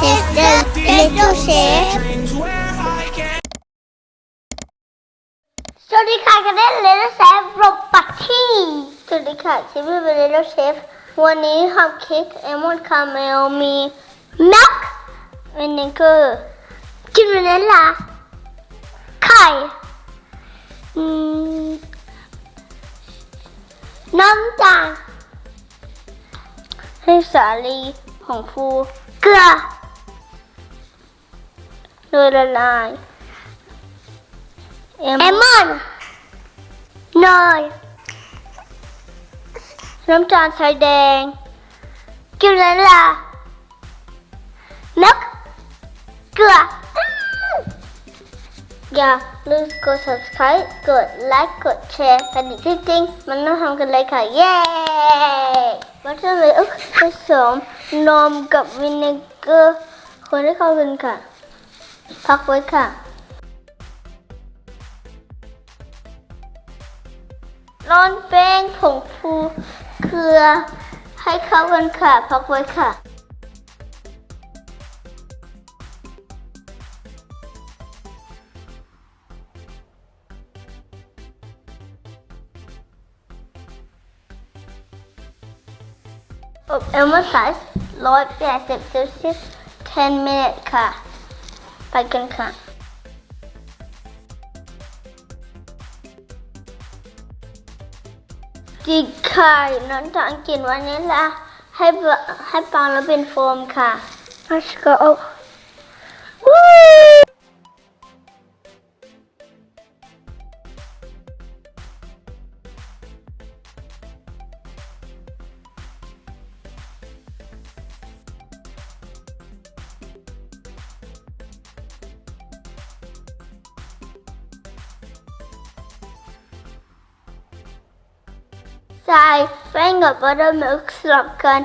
This is the little chef สวัสดีค่ะกันเล่นเลนแซฟรบปักที่สวัสดีค่ะชิบิเป็นเลนเชฟวันนี้ทำเค้กเอมอนคาเมลมีมิลค์วินิเกอร์กินวานิลลาไข่อืมน้ำตาลให้สาลีของฟูเกลือ โดยละลายเอมอนเนยน้ำตาลทรายแดงกินแล้วล่ะมิลค์เกลืออย่าลืมกด subscribe กดไลค์กดแชร์กันอีกที่จริง มันต้องทำกันเลยค่ะ เย้มันจะเลยอึกผสมนมกับวินิเกอร์คนให้เข้ากันค่ะ พักไว้ค่ะร่อนแป้งผงฟูเกลือ ให้เข้ากันค่ะ พักไว้ค่ะ อบเอลมาไซส์ร้อยแปดสิบเซลเซียส10 minutes ค่ะ ไปกันค่ะจีไข่น้ำตาลกลิ่นวานิลลาให้ให้ปังแล้วเป็นโฟมค่ะ Let's go วู้ใส่แป้ sky, bang a buttermilk slop gun,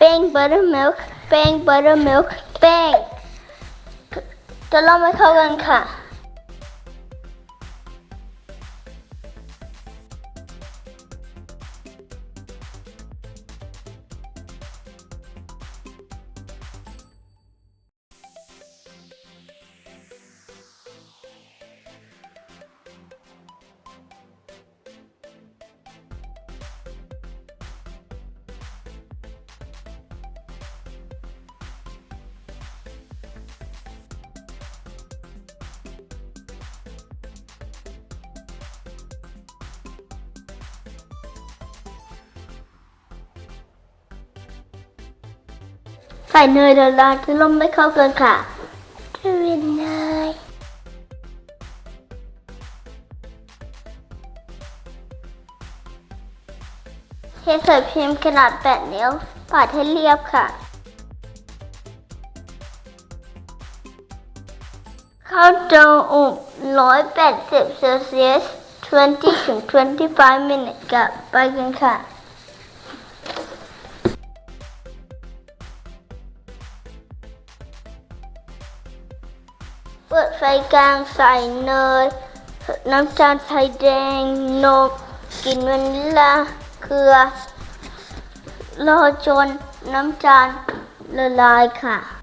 bang buttermilk bang buttermilk bang. จะลองไปเข้ากันค่ะ ส่เนยละลายจะลองไม่เข้ากันค่ะจะเป็นเนยเทใส่พิมพ์ขนาด8นิ้วปาดให้เรียบค่ะ เข้าเตาอบ180เซลเซียส20ถึง25 minutes กับไปกันค่ะ เปิดไฟกลางใส่เนยน้ำตาลทรายแดงนมกลิ่นวานิลลาเกลือรอจนน้ำตาลละลายค่ะ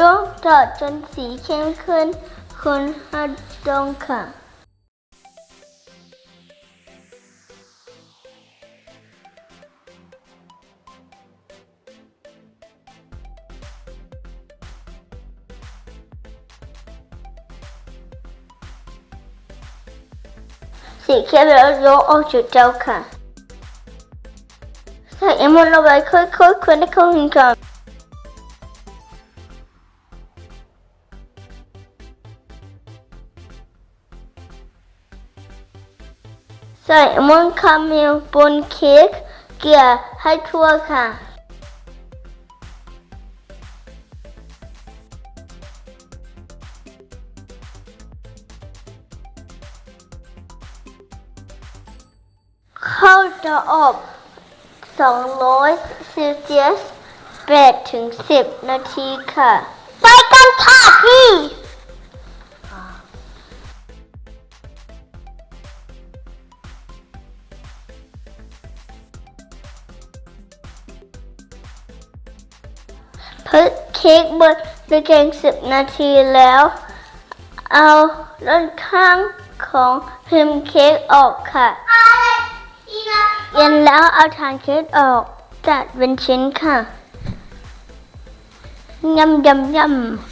จงจอดจนสีเข้มขึ้น คุณฮัดดงค่ะสีเข้มแล้วยกออกจากเจ้าค่ะใส่เอมอนลงไปค่อยๆคนให้เข้ากันก่อน ใส่เอมอนคาเมลบนเค้กเกลี่ยให้ทั่วค่ะ เข้าเตาอบ 200ซลเซียส8ถึง 10 นาทีค่ะ ไปกันค่ะพี่ เพิ่เค้กบนตะแกรงสิบนาทีแล้ว เอาด้านข้างของพิมพ์เค้กออกค่ะ เย็นแล้วเอาฐานเค้กออกจัดเป็นชิ้นค่ะยำยำยำ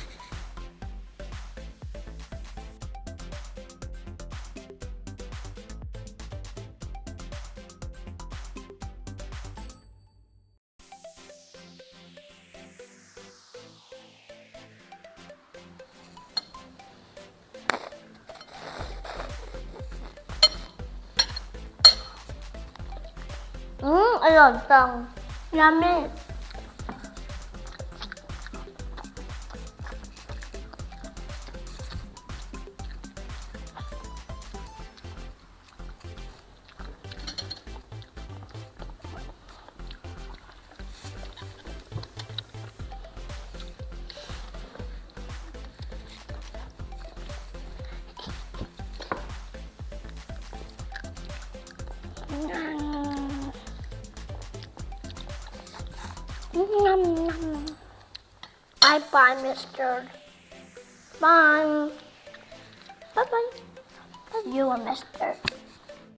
ร่อยจังยำนี่ Nom, nom. Bye bye, Mr. Bye. Bye bye. Love you, Mr.